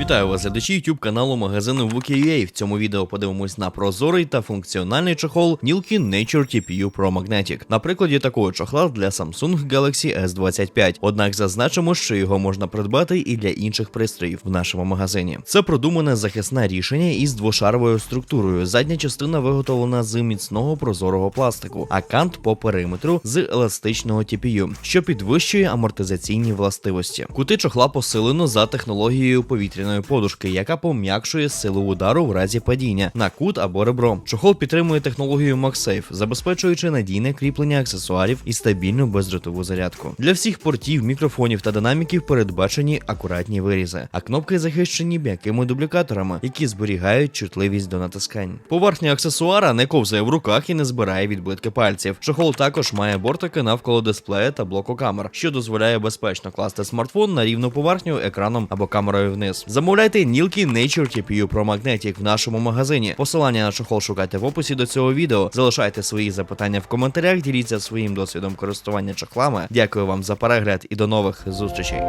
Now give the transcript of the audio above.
Вітаю вас, глядачі YouTube каналу магазину Wiki.ua. В цьому відео подивимось на прозорий та функціональний чохол Nilki Nature TPU Pro Magnetic. На прикладі такого чохла для Samsung Galaxy S25. Однак зазначимо, що його можна придбати і для інших пристроїв в нашому магазині. Це продумане захисне рішення із двошаровою структурою. Задня частина виготовлена з міцного прозорого пластику, а кант по периметру з еластичного TPU, що підвищує амортизаційні властивості. Кути чохла посилено за технологією повітряної подушки, яка пом'якшує силу удару в разі падіння на кут або ребро. Чохол підтримує технологію MagSafe, забезпечуючи надійне кріплення аксесуарів і стабільну бездротову зарядку. Для всіх портів, мікрофонів та динаміків передбачені акуратні вирізи, а кнопки захищені м'якими дублікаторами, які зберігають чутливість до натискань. Поверхня аксесуара не ковзає в руках і не збирає відбитки пальців. Чохол також має бортики навколо дисплея та блоку камер, що дозволяє безпечно класти смартфон на рівну поверхню екраном або камерою вниз. Замовляйте Nilki Nature TPU Pro Magnetic в нашому магазині. Посилання на чохол шукайте в описі до цього відео. Залишайте свої запитання в коментарях, діліться своїм досвідом користування чохлами. Дякую вам за перегляд і до нових зустрічей.